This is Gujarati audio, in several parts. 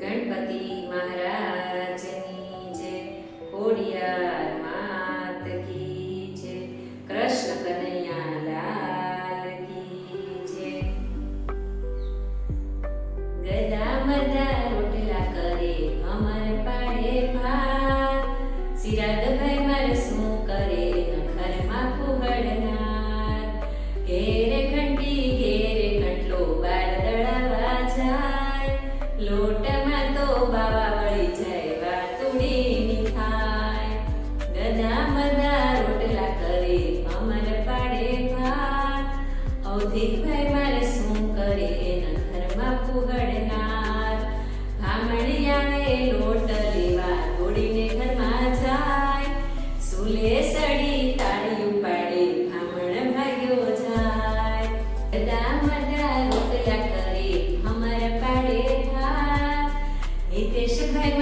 ગણપતિ મહારાજની જય ખોડિયાર માત કી. ભૌતિક ભય મારે શું કરે? એના ઘરમાં પુગડનાર ભામણિયાને લોટ લેવા દોડીને ઘરમાં જાય. સુલે સડી તાળી ઉપાડે ભામણ ભાગ્યો જાય. બધા મદા રોટલા કરે, અમારા પાડે ભાર હિતેશ ભાઈ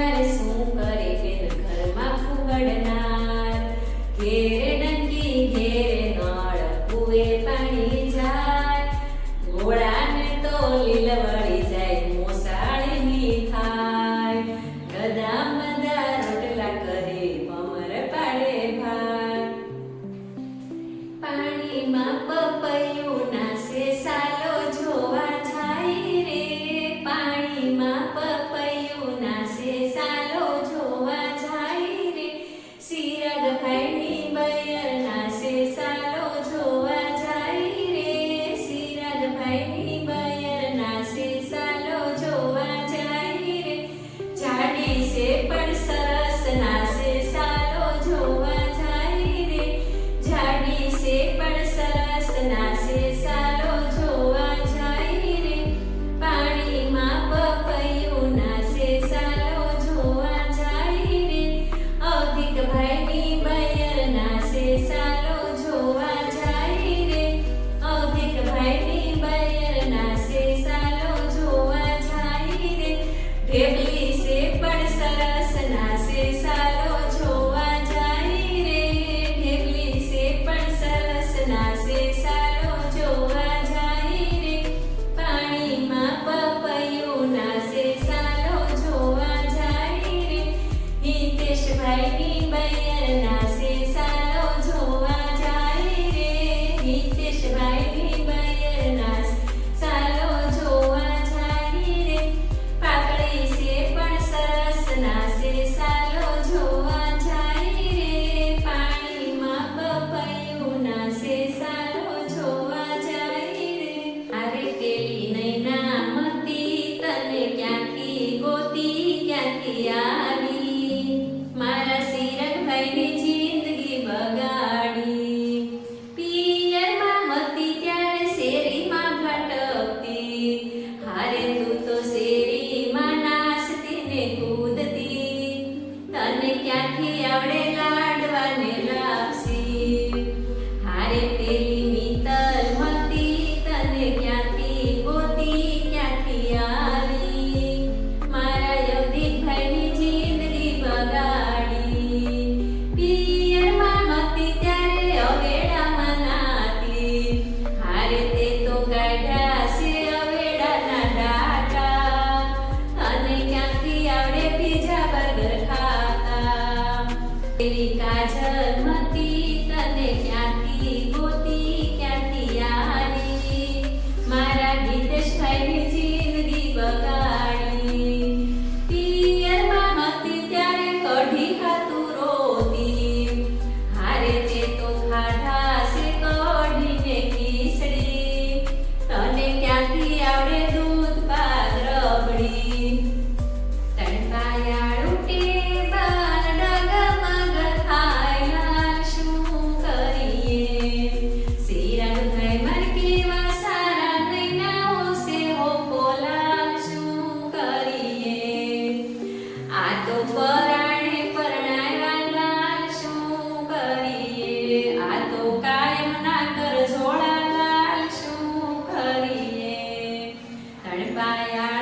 Bye.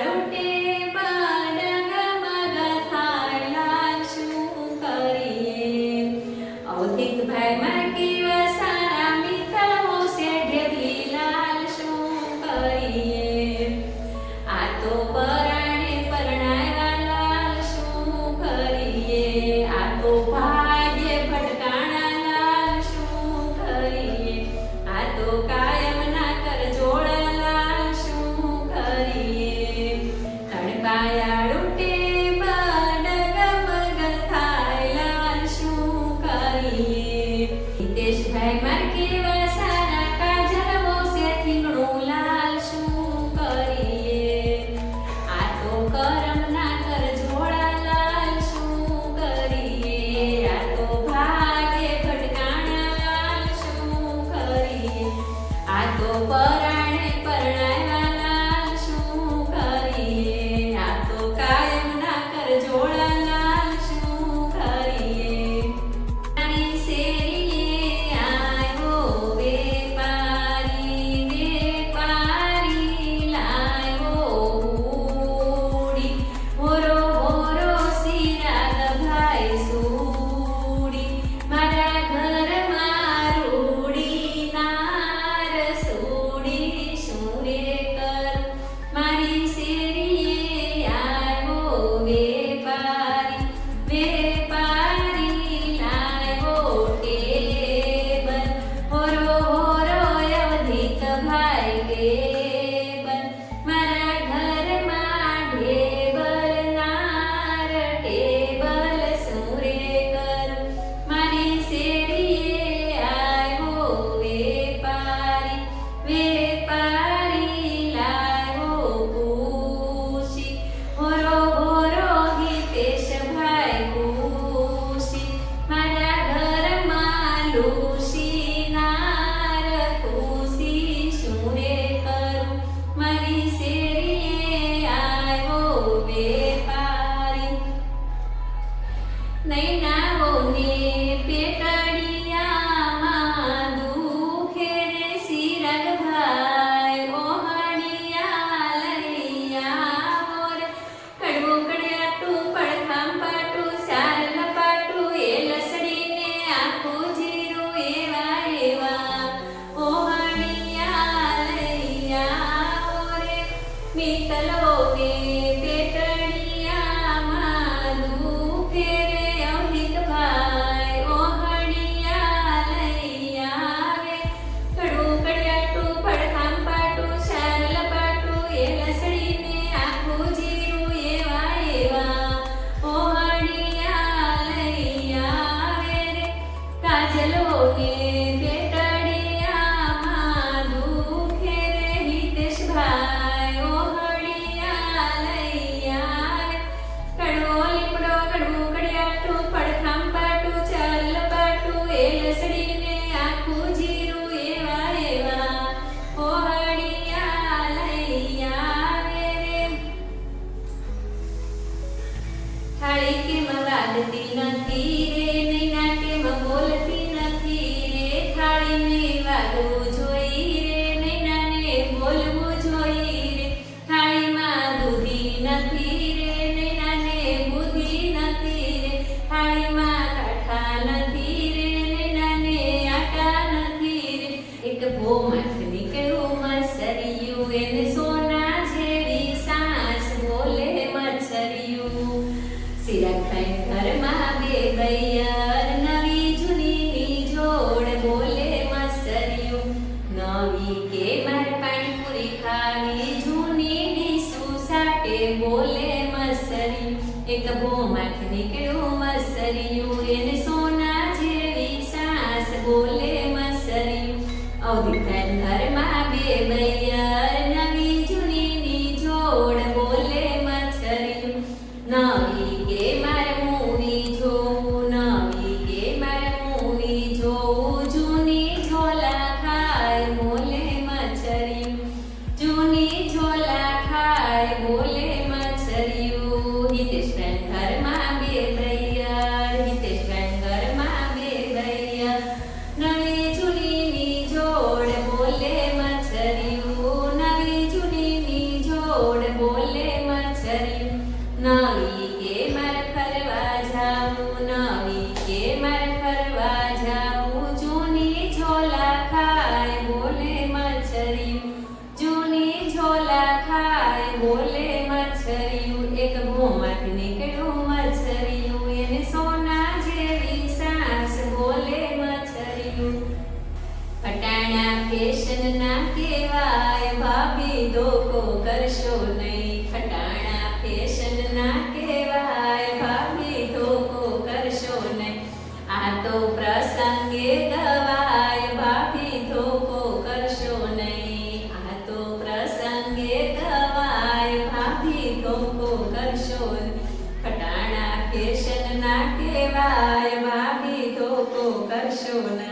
ਨਹੀਂ ਨਾ મસરિયું એને સોના જેવી સાસ બોલે મસરિયું. અવધિ ફેશન માગી તો કરશો નહીં